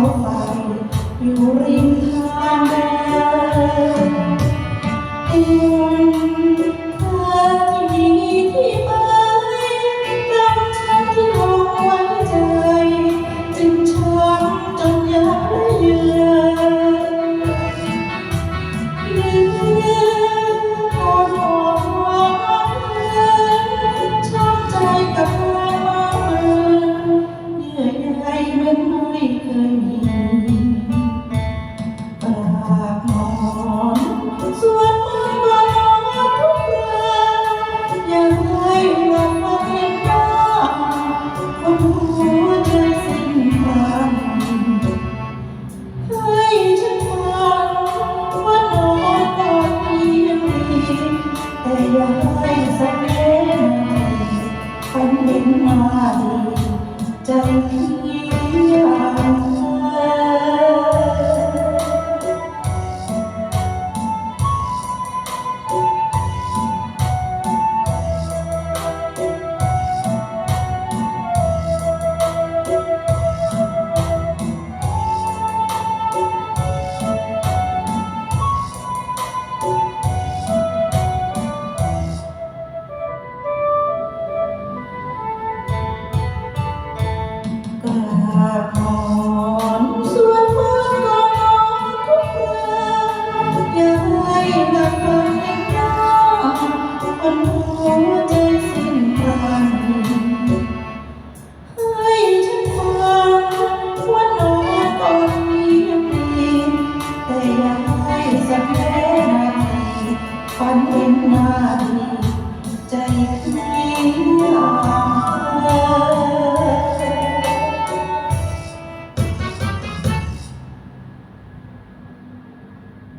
าวไฟอยู่ริมทางเดิน นาดีใจเยี่ยม นานใจแค่